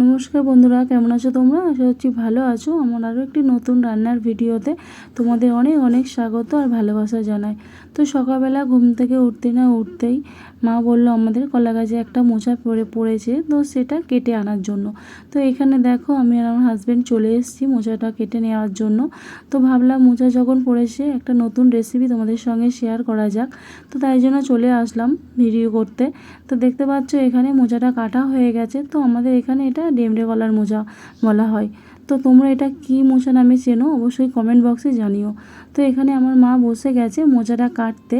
নমস্কার বন্ধুরা, কেমন আছো তোমরা? আশা করছি ভালো আছো। আমার আরও একটি নতুন রান্নার ভিডিওতে তোমাদের অনেক অনেক স্বাগত আর ভালোবাসা জানাই। তো সকালবেলা ঘুম থেকে উঠতে না উঠতেই মা বলল, আমাদের কলা গাছে একটা মোচা পড়ে, পড়েছে, তো সেটা কেটে আনার জন্য। তো এখানে দেখো, আমি আর আমার হাজব্যান্ড চলে এসেছি মোচাটা কেটে নেওয়ার জন্য। তো ভাবলাম, মোচা যখন পড়েছে, একটা নতুন রেসিপি তোমাদের সঙ্গে শেয়ার করা যাক। তো তাই জন্য চলে আসলাম ভিডিও করতে। তো দেখতে পাচ্ছ, এখানে মোচাটা কাটা হয়ে গেছে। তো আমাদের এখানে এটা ডেমড়ে গলার মোজা বলা হয়। তো তোমরা এটা কি মোচা নামে চেনো? অবশ্যই কমেন্ট বক্সে জানিও। তো এখানে আমার মা বসে গেছে মোচাটা কাটতে।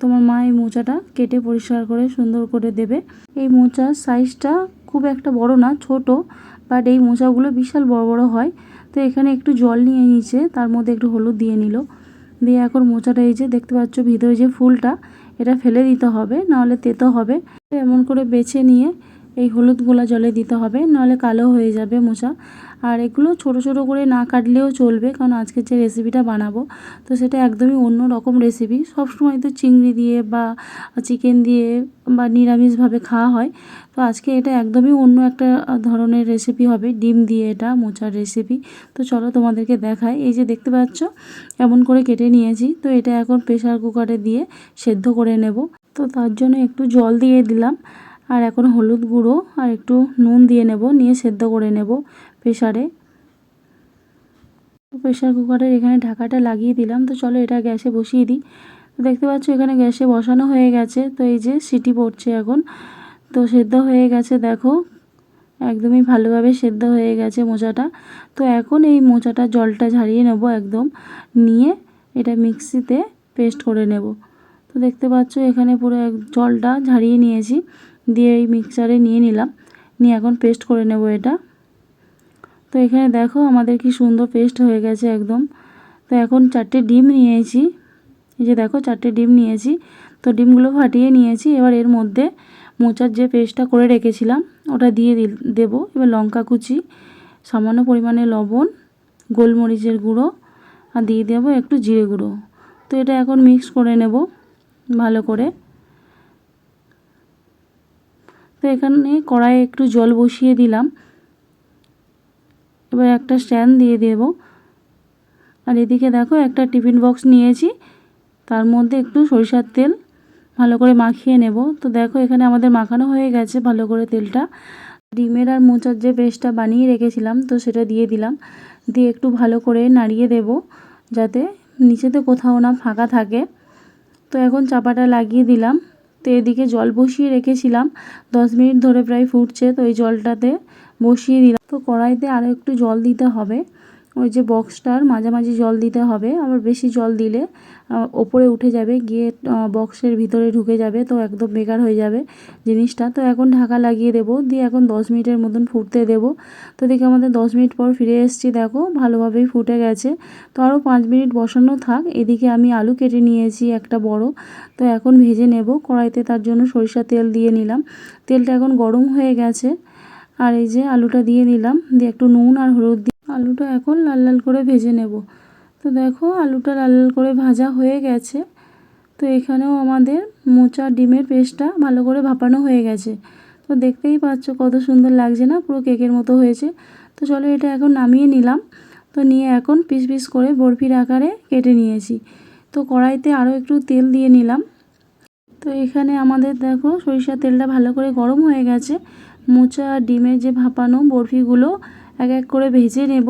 তোমার মা এই মোচাটা কেটে পরিষ্কার করে, সুন্দর করে দেবে। এই মোচার সাইজটা খুব একটা বড় না, ছোট বাট এই মোচাগুলো বিশাল বড় বড় হয়। তো এখানে একটু জল নিয়ে নিয়েছে, তার মধ্যে একটু হলুদ দিয়ে নিল। দিয়ে এখন মোচাটা এই যে দেখতে পাচ্ছ ভিতরে যে ফুলটা, এটা ফেলে দিতে হবে, নাহলে তেতো হবে। এমন করে বেছে নিয়ে এই হলুদ গোলা জলে দিতে হবে, নাহলে কালো হয়ে যাবে মোচা। আর এগুলো ছোট ছোট করে না কাটলেও চলবে, কারণ আজকে যে রেসিপিটা বানাবো, তো সেটা একদমই অন্য রকম রেসিপি সবসময় তো চিংড়ি দিয়ে বা চিকেন দিয়ে বা নিরামিষভাবে খাওয়া হয়, তো আজকে এটা একদমই অন্য একটা ধরনের রেসিপি হবে, ডিম দিয়ে এটা মোচার রেসিপি তো চলো তোমাদেরকে দেখাই। এই যে দেখতে পাচ্ছ, এমন করে কেটে নিয়েছি, তো এটা এখন প্রেশার কুকারে দিয়ে সেদ্ধ করে নেব। তো তার জন্য একটু জল দিয়ে দিলাম। আর এখন হলুদ গুঁড়ো আর একটু নুন দিয়ে নেব, নিয়ে সেদ্ধ করে নেব প্রেশারে প্রেশার কুকারের এখানে ঢাকাটা লাগিয়ে দিলাম। তো চলো এটা গ্যাসে বসিয়ে দিই। তো দেখতে পাচ্ছ এখানে গ্যাসে বসানো হয়ে গেছে। তো এই যে সিটি পড়ছে এখন। তো সেদ্ধ হয়ে গেছে, দেখো। একদমই ভালোভাবে সেদ্ধ হয়ে গেছে মোচাটা। তো এখন এই মোচাটা জলটা ঝারিয়ে নেব একদম। নিয়ে এটা মিক্সিতে পেস্ট করে নেব। তো দেখতে পাচ্ছ এখানে পুরো জলটা ঝারিয়ে নিয়েছি। দিয়ে এই মিক্সারে নিয়ে নিলাম। নিয়ে এখন পেস্ট করে নেব এটা। তো এখানে দেখো আমাদের কি সুন্দর পেস্ট হয়ে গেছে একদম। তো এখন চারটে ডিম নিয়েছি। এই যে দেখো চারটে ডিম নিয়েছি। তো ডিমগুলো ফাটিয়ে নিয়েছি। এবার এর মধ্যে মোচার যে পেস্টটা করে রেখেছিলাম, ওটা দিয়ে দেবো। এবার লঙ্কা কুচি, সামান্য পরিমাণে লবণ, গোলমরিচের গুঁড়ো, আর দিয়ে দেবো একটু জিরে গুঁড়ো। তো এটা এখন মিক্স করে নেব ভালো করে। তো এখানে কড়াইয়ে একটু জল বসিয়ে দিলাম। এবার একটা স্ট্যান্ড দিয়ে দেব। আর এদিকে দেখো একটা টিফিন বক্স নিয়েছি। তার মধ্যে একটু সরিষার তেল ভালো করে মাখিয়ে নেব। তো দেখো এখানে আমাদের মাখানো হয়ে গেছে ভালো করে তেলটা। ডিমের আর মোচার যে পেস্টটা বানিয়ে রেখেছিলাম, তো সেটা দিয়ে দিলাম। দিয়ে একটু ভালো করে নাড়িয়ে দেব যাতে নিচেতে কোথাও না ফাঁকা থাকে। তো এখন চাপাটা লাগিয়ে দিলাম। তো এদিকে জল বসিয়ে রেখেছিলাম। দশ মিনিট ধরে প্রায় ফুটছে, তো এই জলটাতে বসিয়ে দিলাম। তো কড়াইতে আরও একটু জল দিতে হবে। ওই যে বক্সটার মাঝামাঝি জল দিতে হবে, আবার বেশি জল দিলে ওপরে উঠে যাবে, গিয়ে বক্সের ভিতরে ঢুকে যাবে, তো একদম বেকার হয়ে যাবে জিনিসটা। তো এখন ঢাকা লাগিয়ে দেবো, দিয়ে এখন দশ মিনিটের মতন ফুটতে দেবো। তো দেখি আমাদের দশ মিনিট পর ফিরে এসেছি, দেখো ভালোভাবেই ফুটে গেছে। তো আরও পাঁচ মিনিট বসানো থাক, এদিকে আমি আলু কেটে নিয়েছি একটা বড়। তো এখন ভেজে নেব, কড়াইতে তার জন্য সরিষা তেল দিয়ে নিলাম। তেলটা এখন গরম হয়ে গেছে, আর এই যে আলুটা দিয়ে নিলাম, দিয়ে একটু নুন আর হলুদ আলুটা এখন লাল লাল করে ভেজে নেব। তো দেখো আলুটা লাল লাল করে ভাজা হয়ে গেছে। তো এখানেও আমাদের মোচা ডিমের পেস্টটা ভালো করে ভাপানো হয়ে গেছে। তো দেখতেই পাচ্ছ কত সুন্দর লাগছে না? পুরো কেকের মতো হয়েছে। তো চলো এটা এখন নামিয়ে নিলাম। তো নিয়ে এখন পিস পিস করে বরফির আকারে কেটে নিয়েছি। তো কড়াইতে আরও একটু তেল দিয়ে নিলাম। তো এখানে আমাদের দেখো সরিষার তেলটা ভালো করে গরম হয়ে গেছে। মোচা আর ডিমের যে ভাপানো বরফিগুলো এক এক করে ভেজে নেব।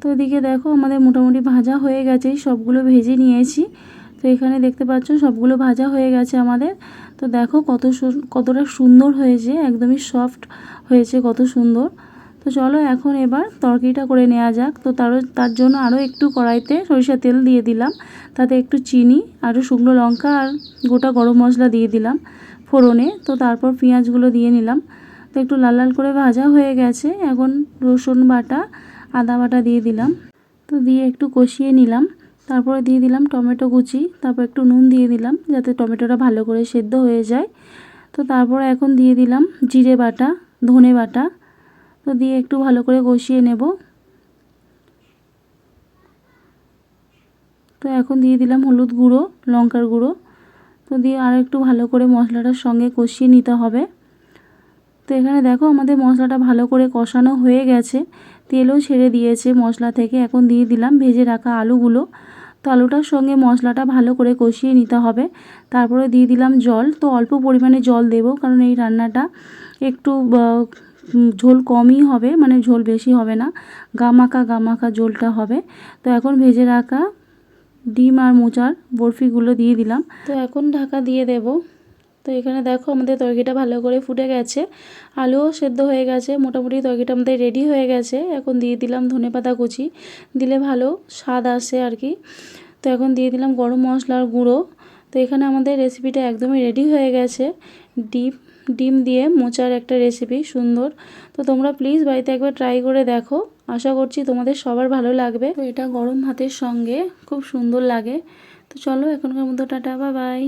তো এদিকে দেখো আমাদের মোটামুটি ভাজা হয়ে গেছে, সবগুলো ভেজে নিয়েছি। তো এখানে দেখতে পাচ্ছ সবগুলো ভাজা হয়ে গেছে আমাদের। তো দেখো কত কতটা সুন্দর হয়েছে, একদমই সফট হয়েছে কত সুন্দর। তো চলো এখন এবার তরকারিটা করে নেওয়া যাক। তো তার তার জন্য আরও একটু কড়াইতে সরিষা তেল দিয়ে দিলাম। তাতে একটু চিনি আরও শুকনো লঙ্কা আর গোটা গরম মশলা দিয়ে দিলাম ফোড়নে। তো তারপর পেঁয়াজগুলো দিয়ে নিলাম। তো একটু লাল লাল করে ভাজা হয়ে গেছে। এখন রসুন বাটা, আদা বাটা দিয়ে দিলাম। তো দিয়ে একটু কষিয়ে নিলাম। তারপরে দিয়ে দিলাম টমেটো কুচি। তারপর একটু নুন দিয়ে দিলাম যাতে টমেটোটা ভালো করে সেদ্ধ হয়ে যায়। তো তারপর এখন দিয়ে দিলাম জিরে বাটা, ধনে বাটা। তো দিয়ে একটু ভালো করে কষিয়ে নেব। তো এখন দিয়ে দিলাম হলুদ গুঁড়ো, লঙ্কার গুঁড়ো। তো দিয়ে আর একটু ভালো করে মশলাটার সঙ্গে কষিয়ে নিতে হবে। তো এখানে দেখো আমাদের মশলাটা ভালো করে কষানো হয়ে গেছে। তেলও ছেড়ে দিয়েছে মশলা থেকে। এখন দিয়ে দিলাম ভেজে রাখা আলুগুলো। তো আলুটার সঙ্গে মশলাটা ভালো করে কষিয়ে নিতে হবে। তারপরে দিয়ে দিলাম জল। তো অল্প পরিমাণে জল দেবো কারণ এই রান্নাটা একটু ঝোল কমই হবে মানে ঝোল বেশি হবে না। গামাকা গামাকা ঝোলটা হবে। তো এখন ভেজে রাখা ডিম আর মোচার বরফিগুলো দিয়ে দিলাম। তো এখন ঢাকা দিয়ে দেব। তো এখানে দেখো আমাদের তরকারিটা ভালো করে ফুটে গেছে। আলুও সেদ্ধ হয়ে গেছে, মোটামুটি তরকারিটা আমাদের রেডি হয়ে গেছে। এখন দিয়ে দিলাম ধনে পাতা কুচি, দিলে ভালো স্বাদ আসে আর কি। তো এখন দিয়ে দিলাম গরম মশলার গুঁড়ো। তো এখানে আমাদের রেসিপিটা একদমই রেডি হয়ে গেছে। ডিম ডিম দিয়ে মোচার একটা রেসিপি সুন্দর। তো তোমরা প্লিজ বাড়িতে একবার ট্রাই করে দেখো। আশা করছি তোমাদের সবার ভালো লাগবে। তো এটা গরম ভাতের সঙ্গে খুব সুন্দর লাগে। তো চলো এখনকার মতো টাটা বা বাই